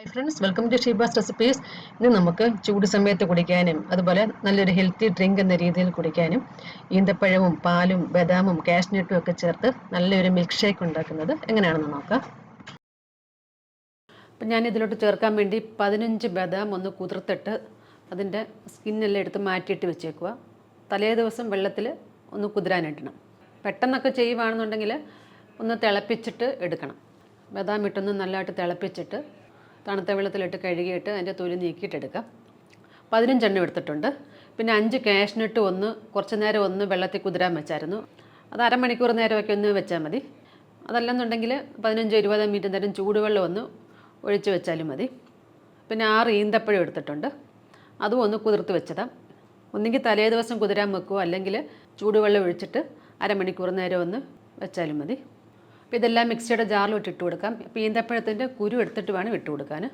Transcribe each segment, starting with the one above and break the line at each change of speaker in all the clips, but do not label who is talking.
Hi friends welcome to Sheeba's recipes ഇന്ന് നമുക്ക് ചൂട് സമയത്ത് കുടിക്കാനും അതുപോലെ നല്ലൊരു ഹെൽത്തി ഡ്രിങ്ക് എന്ന രീതിയിൽ കുടിക്കാനും ഈന്തപ്പഴവും പാലും ബദാമും കാഷ്നട്ടും ഒക്കെ ചേർത്ത് നല്ലൊരു മിൽക്ക് ഷേക്ക് ഉണ്ടാക്കുന്നത് എങ്ങനെയാണെന്ന് നോക്കാം.
അപ്പം ഞാൻ ഇതിലോട്ട് ചേർക്കാൻ വേണ്ടി പതിനഞ്ച് ബദാം ഒന്ന് കുതിർത്തിട്ട് അതിന്റെ സ്കിന്നെല്ലാം എടുത്ത് മാറ്റിയിട്ട് വെച്ചേക്കുക. തലേ ദിവസം വെള്ളത്തിൽ ഒന്ന് കുതിരാനിടണം. പെട്ടെന്നൊക്കെ ചെയ്യുവാണെന്നുണ്ടെങ്കിൽ ഒന്ന് തിളപ്പിച്ചിട്ട് എടുക്കണം. ബദാം ഇട്ടൊന്ന് നല്ലതായിട്ട് തിളപ്പിച്ചിട്ട് തണുത്ത വെള്ളത്തിലിട്ട് കഴുകിയിട്ട് അതിന്റെ തൊലി നീക്കിയിട്ടെടുക്കാം. പതിനഞ്ചെണ്ണം എടുത്തിട്ടുണ്ട്. പിന്നെ അഞ്ച് കാഷ്നട്ട് ഒന്ന് കുറച്ച് നേരം ഒന്ന് വെള്ളത്തിൽ കുതിരാൻ വെച്ചായിരുന്നു. അത് അരമണിക്കൂർ നേരമൊക്കെ ഒന്ന് വെച്ചാൽ മതി. അതല്ലെന്നുണ്ടെങ്കിൽ പതിനഞ്ചോ ഇരുപതോ മിനിറ്റ് നേരം ചൂടുവെള്ളം ഒന്ന് ഒഴിച്ച് വെച്ചാലും മതി. പിന്നെ ആറ് ഈന്തപ്പഴം എടുത്തിട്ടുണ്ട്. അതും ഒന്ന് കുതിർത്ത് വെച്ചതാണ് ഒന്നെങ്കിൽ തലേ ദിവസം കുതിരാൻ വെക്കുമോ അല്ലെങ്കിൽ ചൂടുവെള്ളം ഒഴിച്ചിട്ട് അരമണിക്കൂർ നേരം ഒന്ന് വെച്ചാലും മതി. അപ്പോൾ ഇതെല്ലാം മിക്സിയുടെ ജാറിലോട്ട് ഇട്ട് കൊടുക്കാം. അപ്പോൾ ഈന്തപ്പഴത്തിന്റെ കുരു എടുത്തിട്ട് വേണം ഇട്ട് കൊടുക്കാൻ.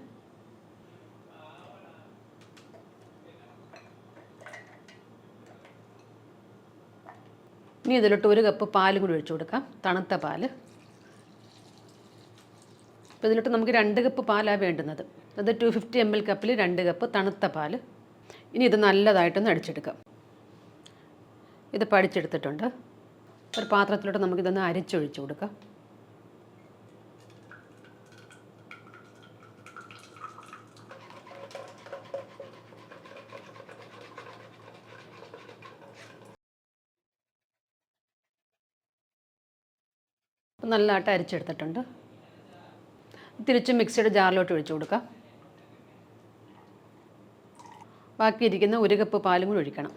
ഇനി ഇതിലോട്ട് ഒരു കപ്പ് പാലും കൂടി ഒഴിച്ചു കൊടുക്കാം. തണുത്ത പാൽ. അപ്പോൾ ഇതിലോട്ട് നമുക്ക് രണ്ട് കപ്പ് പാലാണ് വേണ്ടുന്നത്. അത് ടു ഫിഫ്റ്റി എം എൽ കപ്പിൽ രണ്ട് കപ്പ് തണുത്ത പാൽ. ഇനി ഇത് നല്ലതായിട്ടൊന്ന് അടിച്ചെടുക്കാം. ഇത് പഠിച്ചെടുത്തിട്ടുണ്ട് ഒരു പാത്രത്തിലോട്ട് നമുക്കിതൊന്ന് അരിച്ചൊഴിച്ച് കൊടുക്കാം. നല്ലതായിട്ട് അരിച്ചെടുത്തിട്ടുണ്ട്. തിരിച്ച് മിക്സിയുടെ ജാറിലോട്ട് ഒഴിച്ചു കൊടുക്കാം. ബാക്കിയിരിക്കുന്ന ഒരു കപ്പ് പാലും കൂടി ഒഴിക്കണം.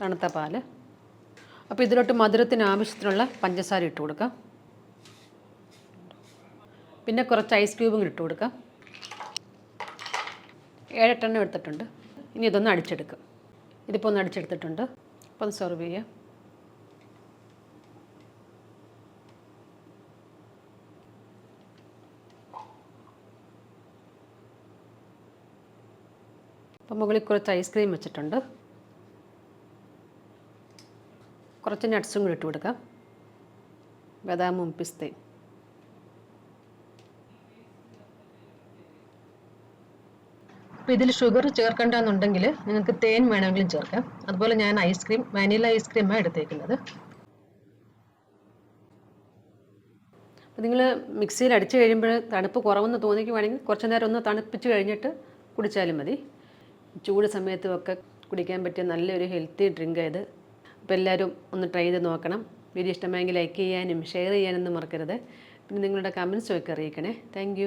തണുത്ത പാൽ. അപ്പോൾ ഇതിലോട്ട് മധുരത്തിന് ആവശ്യത്തിനുള്ള പഞ്ചസാര ഇട്ട് കൊടുക്കാം. പിന്നെ കുറച്ച് ഐസ് ക്യൂബും ഇട്ട് കൊടുക്കാം. ഏഴെട്ടെണ്ണം എടുത്തിട്ടുണ്ട്. ഇനി ഇതൊന്ന് അടിച്ചെടുക്കാം. ഇതിപ്പോൾ ഒന്ന് അടിച്ചെടുത്തിട്ടുണ്ട്. അപ്പോൾ ഒന്ന് സെർവ് ചെയ്യാം. അപ്പം മുകളിൽ കുറച്ച് ഐസ്ക്രീം വെച്ചിട്ടുണ്ട്. കുറച്ച് നട്ട്സും കൂടി ഇട്ട് കൊടുക്കാം. ബദാമും പിസ്തയും.
അപ്പോൾ ഇതിൽ ഷുഗർ ചേർക്കണ്ടെന്നുണ്ടെങ്കിൽ നിങ്ങൾക്ക് തേൻ വേണമെങ്കിലും ചേർക്കാം. അതുപോലെ ഞാൻ ഐസ്ക്രീം വാനില ഐസ്ക്രീമാണ് എടുത്തേക്കുന്നത്.
അപ്പോൾ നിങ്ങൾ മിക്സിയിൽ അടിച്ചു കഴിയുമ്പോൾ തണുപ്പ് കുറവെന്ന് തോന്നിക്കുവാണെങ്കിൽ കുറച്ച് നേരം ഒന്ന് തണുപ്പിച്ച് കഴിഞ്ഞിട്ട് കുടിച്ചാലും മതി. ചൂട് സമയത്തും ഒക്കെ കുടിക്കാൻ പറ്റിയ നല്ലൊരു ഹെൽത്തി ഡ്രിങ്ക് ഇത് അപ്പോൾ എല്ലാവരും ഒന്ന് ട്രൈ ചെയ്ത് നോക്കണം. വീഡിയോ ഇഷ്ടമായെങ്കിൽ ലൈക്ക് ചെയ്യാനും ഷെയർ ചെയ്യാനൊന്നും മറക്കരുത്. പിന്നെ നിങ്ങളുടെ കമൻസും ഒക്കെ അറിയിക്കണേ. താങ്ക്